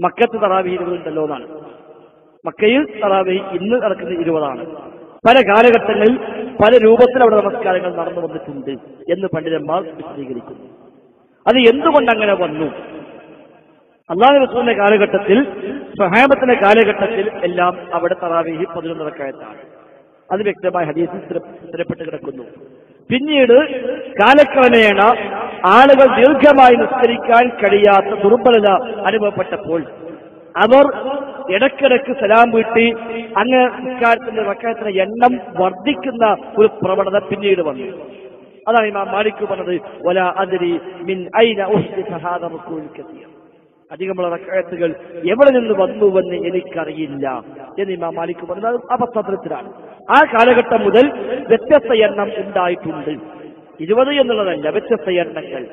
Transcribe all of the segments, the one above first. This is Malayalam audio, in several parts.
മക്കത്ത് തറാവി ഇരുപതുണ്ടല്ലോ എന്നാണ്. മക്കയിൽ തറാവി ഇന്ന് നടക്കുന്ന ഇരുപതാണ്. പല കാലഘട്ടങ്ങളിൽ പല രൂപത്തിൽ അവിടെ നമസ്കാരങ്ങൾ നടന്നു വന്നിട്ടുണ്ട് എന്ന് പണ്ഡിതന്മാർ വിശദീകരിക്കുന്നു. അത് എന്തുകൊണ്ട് അങ്ങനെ വന്നു? അള്ളാഹു റസൂലിന്റെ കാലഘട്ടത്തിൽ സഹാബത്തിന്റെ കാലഘട്ടത്തിൽ എല്ലാം അവിടെ തറാവീഹി പതിനൊന്ന് റക്കായത്താണ്. അത് വ്യക്തമായ ഹദീസിൽ സ്ഥിര- സ്ഥിരപ്പെട്ട് കിടക്കുന്നു. പിന്നീട് കാലക്രമേണ ആളുകൾ ദീർഘമായി നിസ്കരിക്കാൻ കഴിയാത്ത ദുർബലത അനുഭവപ്പെട്ടപ്പോൾ അവർ ഇടക്കിടക്ക് സലാം വീട്ടി അങ്ങ് നിസ്കാരത്തിന്റെ വക്കാരത്തിന്റെ എണ്ണം വർദ്ധിക്കുന്ന ഒരു പ്രവണത പിന്നീട് വന്നു. അതാണ് ഇമാം മാലിക് പറഞ്ഞത് ഒല അതിരി മിൻ ഐന അധികമുള്ള റക്കായത്തുകൾ എവിടെ നിന്ന് വന്നുവെന്ന് എനിക്കറിയില്ല എന്ന് ഇമാം മാലിക് പറഞ്ഞത് അപസ്തത്രത്തിലാണ് ആ കാലഘട്ടം മുതൽ വ്യത്യസ്ത എണ്ണം ഉണ്ടായിട്ടുണ്ട്. ഇരുപത് എന്നുള്ളതല്ല വ്യത്യസ്ത എണ്ണങ്ങൾ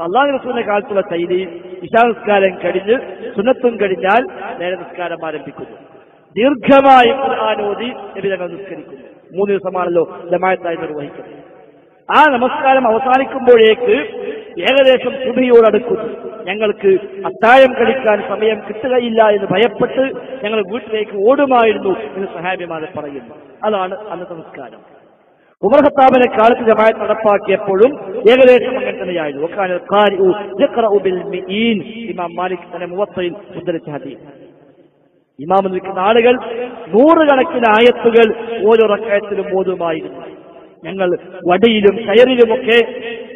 അള്ളാഹു റസൂലിന്റെ കാലത്തുള്ള ശൈലി ഇശാനസ്കാരം കഴിഞ്ഞ് സുന്നത്തും കഴിഞ്ഞാൽ നേരെ നിസ്കാരം ആരംഭിക്കുന്നു. ദീർഘമായി ആനോദി എവിടെ നിസ്കരിക്കുന്നു. മൂന്ന് ദിവസമാണല്ലോ ജമായത്തായി നിർവഹിക്കുന്നത്. ആ നമസ്കാരം അവസാനിക്കുമ്പോഴേക്ക് ഏകദേശം സുബിയോടടുക്കുന്നു. ഞങ്ങൾക്ക് അത്തായം കളിക്കാൻ സമയം കിട്ടുകയില്ല എന്ന് ഭയപ്പെട്ട് ഞങ്ങൾ വീട്ടിലേക്ക് ഓടുമായിരുന്നു എന്ന് സഹാബിമാരെ പറയുന്നു. അതാണ് അന്നത്തെ നമസ്കാരം ഉമർ ഖത്താബിനെ കാലത്ത് ജമാഅത്ത് നടപ്പാക്കിയപ്പോഴും ഏകദേശം അങ്ങനെ തന്നെയായിരുന്നു. ഇമാം മാലിക് ഹദീസ്. ഇമാം നിൽക്കുന്ന ആളുകൾ നൂറുകണക്കിന് ആയത്തുകൾ ഓരോ റക്കായത്തിലും ഓതുമായിരുന്നു. ഞങ്ങൾ വടിയിലും കയറിലുമൊക്കെ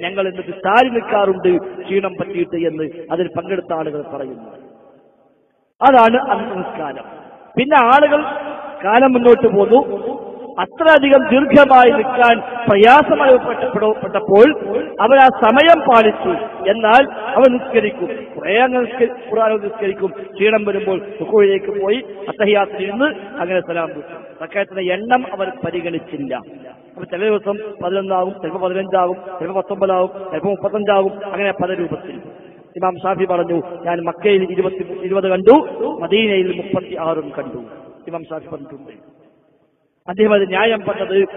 ഞങ്ങൾ എന്നിട്ട് താരി നിൽക്കാറുണ്ട് ക്ഷീണം പറ്റിയിട്ട് എന്ന് അതിൽ പങ്കെടുത്ത ആളുകൾ പറയുന്നു. അതാണ് അന്ന് സംസ്കാരം പിന്നെ ആളുകൾ കാലം മുന്നോട്ട് പോന്നു. അത്രയധികം ദീർഘമായി നിൽക്കാൻ പ്രയാസമയപ്പെട്ടപ്പോൾ അവർ ആ സമയം പാലിച്ചു. എന്നാൽ അവൻ നിസ്കരിക്കും. കുറെ അങ്ങ് കുറാനും നിസ്കരിക്കും. ക്ഷീണം വരുമ്പോൾ സുഖയിലേക്ക് പോയി അത്തഹിയാത്തിൽ നിന്ന് അങ്ങനെ സലാം സക്കായത്തിന്റെ എണ്ണം അവർ പരിഗണിച്ചില്ല. അപ്പൊ ചില ദിവസം പതിനൊന്നാകും ചിലപ്പോൾ പതിനഞ്ചാകും ചിലപ്പോൾ പത്തൊമ്പതാകും ചിലപ്പോൾ മുപ്പത്തഞ്ചാകും. അങ്ങനെ പല രൂപത്തിൽ. ഇമാം ഷാഫി പറഞ്ഞു ഞാൻ മക്കയിൽ ഇരുപത്തി ഇരുപത് കണ്ടു മദീനയിൽ മുപ്പത്തി ആറും കണ്ടു. ഇമാം ഷാഫി പറഞ്ഞിട്ടുണ്ട്. അദ്ദേഹം അത് ന്യായം പറഞ്ഞത്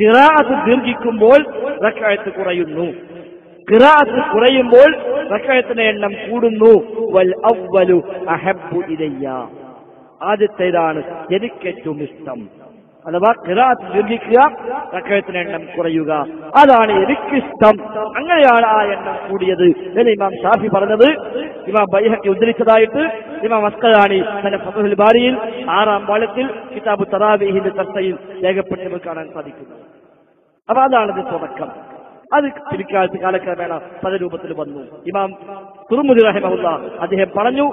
കിറാത്ത് ദീർഘിക്കുമ്പോൾ റക്കായത്ത് കുറയുന്നു. കിറാത്ത് കുറയുമ്പോൾ റക്കായത്തിന്റെ എണ്ണം കൂടുന്നു. വൽ അവ്വലു അഹബ്ബു ഇലയ്യ. ആദ്യത്തേതാണ് എനിക്കേറ്റവും ഇഷ്ടം. അഥവാ കിറാത്ത് ദീർഘിക്കുക റക്കായത്തിന്റെ എണ്ണം കുറയുക. അതാണ് എനിക്കിഷ്ടം. അങ്ങനെയാണ് ആ എണ്ണം കൂടിയത്. ഇമാം ഷാഫി പറഞ്ഞത്. ഇമാം ബൈഹക്കി ഉദ്ധരിച്ചതായിട്ട് ഇമാം തന്റെ ഫസഹുൽ ബാരിയിൽ ആറാം വാളത്തിൽ കിതാബ് തറാബീഹിന്റെ ചർച്ചയിൽ രേഖപ്പെട്ടത് കാണാൻ സാധിക്കുന്നു. അപ്പൊ അതാണ് ഇത് തുടക്കം. അത് പിൽക്കാലത്ത് കാലക്രമേണ പല രൂപത്തിൽ വന്നു. ഇമാം തുറമുദി റഹിമഹുല്ല അദ്ദേഹം പറഞ്ഞു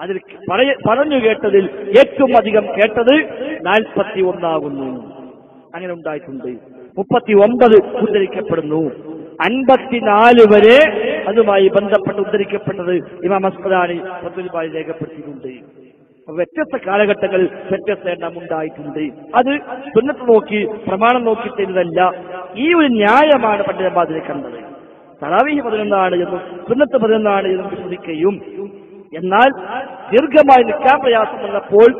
അതിൽ പറഞ്ഞു കേട്ടതിൽ ഏറ്റവും അധികം കേട്ടത് നാൽപ്പത്തി ഒന്നാകുന്നു അങ്ങനെ ഉണ്ടായിട്ടുണ്ട്. മുപ്പത്തി ഒമ്പത് ഉദ്ധരിക്കപ്പെടുന്നു. അൻപത്തിനാല് വരെ അതുമായി ബന്ധപ്പെട്ട് ഉദ്ധരിക്കപ്പെട്ടത് ഇമാം അസ്മദാനി ഫത്തുൽബായി രേഖപ്പെടുത്തിയിട്ടുണ്ട്. വ്യത്യസ്ത കാലഘട്ടങ്ങളിൽ വ്യത്യസ്ത എണ്ണം ഉണ്ടായിട്ടുണ്ട്. അത് സുന്നത്ത് നോക്കി പ്രമാണം നോക്കി തരുന്നതല്ല ഈ ഒരു ന്യായമാണ് പണ്ഡിതബാദിനെ കണ്ടത്. തറാവീഹ് പതിനൊന്നാണ് എന്നും സുന്നത്ത് പതിനൊന്നാണ് എന്നും വിശ്വസിക്കുകയും. എന്നാൽ ദീർഘമായി നിൽക്കാൻ പ്രയാസം വന്നപ്പോൾ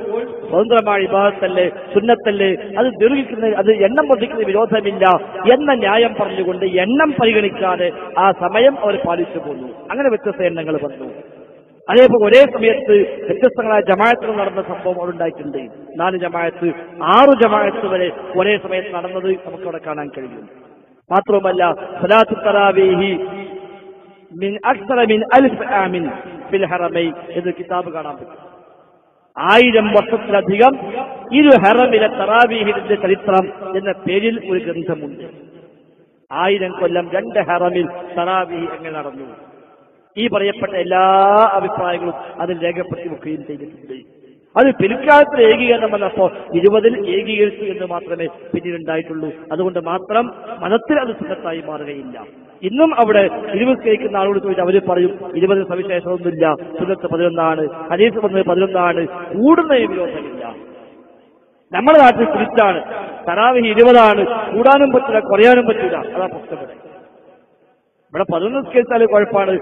സ്വതന്ത്രമായ വിഭാഗത്തല്ലേ സുന്നത്തല്ലേ അത് ദീർഘിക്കുന്ന അത് എണ്ണം വർദ്ധിക്കുന്ന വിരോധമില്ല എന്ന ന്യായം പറഞ്ഞുകൊണ്ട് എണ്ണം പരിഗണിക്കാതെ ആ സമയം അവർ പാലിച്ചു പോന്നു. അങ്ങനെ വ്യത്യസ്ത എണ്ണങ്ങൾ വന്നു. അതേപോലെ ഒരേ സമയത്ത് വ്യത്യസ്തങ്ങളായ ജമായത്തുകൾ നടന്ന സംഭവം അവിടെ ഉണ്ടായിട്ടുണ്ട് നാല് ജമായത്ത് ആറു ജമായത്ത് വരെ ഒരേ സമയത്ത് നടന്നത് നമുക്കവിടെ കാണാൻ കഴിയും. മാത്രവുമല്ല സലാത്തു മിൻ അക്സറ മിൻ അൽഫ് ആമിൻ ഫിൽ ഹറമൈ എന്ന് കിതാബ് കാണാൻ പറ്റും. ആയിരം വർഷത്തിലധികം ഇരു ഹറമിലെ തറാവീഹിന്റെ ചരിത്രം എന്ന പേരിൽ ഒരു ഗ്രന്ഥമുണ്ട്. ആയിരം കൊല്ലം രണ്ട് ഹറമിൽ തറാവീഹ് എങ്ങനെ നടന്നു? ഈ പറയപ്പെട്ട എല്ലാ അഭിപ്രായങ്ങളും അതിൽ രേഖപ്പെടുത്തി വെക്കുകയും ചെയ്തിട്ടുണ്ട്. അത് പിൽക്കാലത്തിൽ ഏകീകരണം വന്നപ്പോ ഇരുപതിൽ ഏകീകരിച്ചു എന്ന് മാത്രമേ പിന്നീട് ഉണ്ടായിട്ടുള്ളൂ അതുകൊണ്ട് മാത്രം മനത്തിൽ അത് സുഖത്തായി മാറുകയില്ല. ഇന്നും അവിടെ ഇരുപത് കഴിക്കുന്ന ആളോട് ചോദിച്ചാൽ അവർ പറയും ഇരുപത് സവിശേഷമൊന്നുമില്ല സുഖത്ത് പതിനൊന്നാണ് ഹരീസ് വന്നത് പതിനൊന്നാണ്. കൂടുന്നതിന് വിരോധമില്ല. നമ്മുടെ നാട്ടിൽ തിരിച്ചാണ് തറാവിഹി ഇരുപതാണ്. കൂടാനും പറ്റില്ല കുറയാനും പറ്റില്ല. അതാ പ്രശ്നം. ഇവിടെ ഇവിടെ പതിനൊന്ന് സ്കെച്ചാൽ കുഴപ്പമാണ്.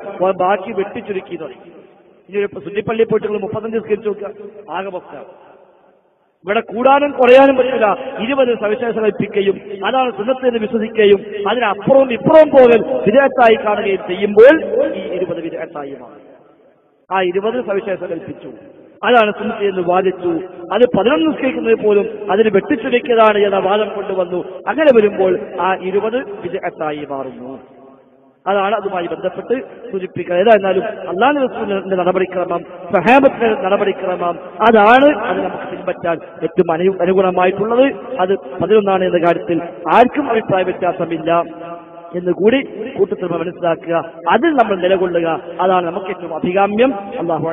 ബാക്കി വെട്ടിച്ചുരുക്കി തുടങ്ങി ഇനി സുന്നിപ്പള്ളി പോയിട്ടുള്ള മുപ്പത്തഞ്ച് സ്കെച്ച് നോക്കുക. ആകെ പ്രശ്നം. ഇവിടെ കൂടാനും കുറയാനും പറ്റില്ല. ഇരുപത് സവിശേഷ കൽപ്പിക്കുകയും അതാണ് സുഖത്തിന് വിശ്വസിക്കുകയും അതിനപ്പുറവും ഇപ്പുറവും പോകൽ വിദേഹത്തായി കാണുകയും ചെയ്യുമ്പോൾ ഈ ഇരുപത് വിദേഹത്തായി മാറും. ആ ഇരുപത് സവിശേഷ കൽപ്പിച്ചു അതാണ് സുഹൃത്തി എന്ന് വാദിച്ചു. അത് പതിനൊന്ന് നിസ്കരിക്കുന്നത് പോലും അതിന് വെട്ടിച്ചുരയ്ക്കതാണ് എന്ന വാദം കൊണ്ടുവന്നു. അങ്ങനെ വരുമ്പോൾ ആ ഇരുപത് വിദേഹത്തായി മാറുന്നു. അതാണ് അതുമായി ബന്ധപ്പെട്ട് സൂചിപ്പിക്കുക ഏതായിരുന്നാലും അള്ളാഹു റസൂലിന്റെ നടപടിക്രമം സഹാബത്തിന്റെ നടപടിക്രമം അതാണ് അത് നമുക്ക് പിൻപറ്റാൻ ഏറ്റവും അനു അനുഗുണമായിട്ടുള്ളത് അത് പതിനൊന്നാണ് എന്ന കാര്യത്തിൽ ആർക്കും അഭിപ്രായ വ്യത്യാസമില്ല. എന്ന് കൂടി കൂട്ടത്തിൽ മനസ്സിലാക്കുക അതിൽ നമ്മൾ നിലകൊള്ളുക. അതാണ് നമുക്ക് ഏറ്റവും അഭികാമ്യം. അള്ളാഹു